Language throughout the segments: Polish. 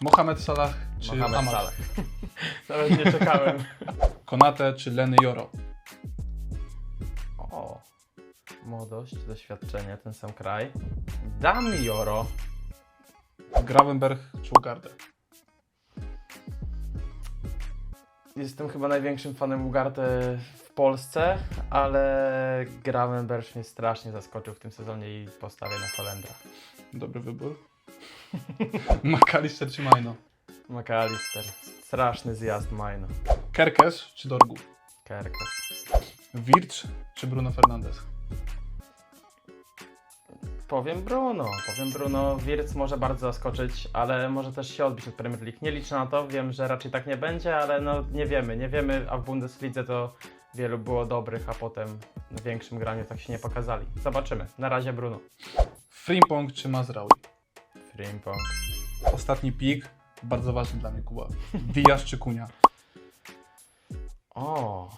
Mohamed Salah czy Mohamed Ahmad? Salah. Nawet nie czekałem. Konate czy Leny Joro? O, młodość, doświadczenie, ten sam kraj. Dam Joro. Gravenberg czy Ugarte? Jestem chyba największym fanem Ugarte w Polsce, ale Gravenberch mnie strasznie zaskoczył w tym sezonie i postawię na Holendra. Dobry wybór. McAllister czy Maino? McAllister. Straszny zjazd Majno. Kerkes czy Dorgu? Kerkes. Wircz czy Bruno Fernandes? Powiem Bruno, powiem Bruno. Wirtz może bardzo zaskoczyć, ale może też się odbić od Premier League. Nie liczę na to, wiem, że raczej tak nie będzie, ale no nie wiemy, nie wiemy, a w Bundeslidze to wielu było dobrych, a potem w większym graniu tak się nie pokazali. Zobaczymy. Na razie Bruno. Frimpong czy Mazraoui? Frimpong. Ostatni pik, bardzo ważny dla mnie Kuba. Diaz czy Kunia? O,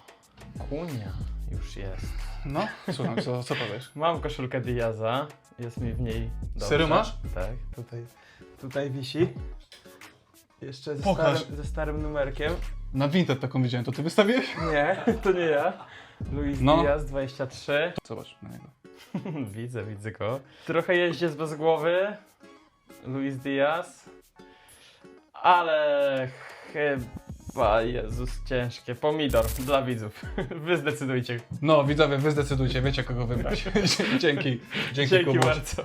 Kunia już jest. No, słucham, co, co powiesz? Mam koszulkę Diaza, jest mi w niej dobrze. Serio masz? Tak, tutaj, tutaj wisi. Jeszcze ze Pokaż. starym, ze starym numerkiem. Na Vinted taką widziałem, to ty wystawiłeś? Nie, to nie ja. Luis No. Diaz, 23. Zobacz na niego. widzę, widzę go. Trochę jeździec bez głowy. Luis Diaz. Ale chyba, Jezus, ciężkie. Pomidor dla widzów. Wy zdecydujcie. No, widzowie, wy zdecydujcie, wiecie kogo wybrać. Dzięki. Dzięki, Dzięki Kubuś. bardzo.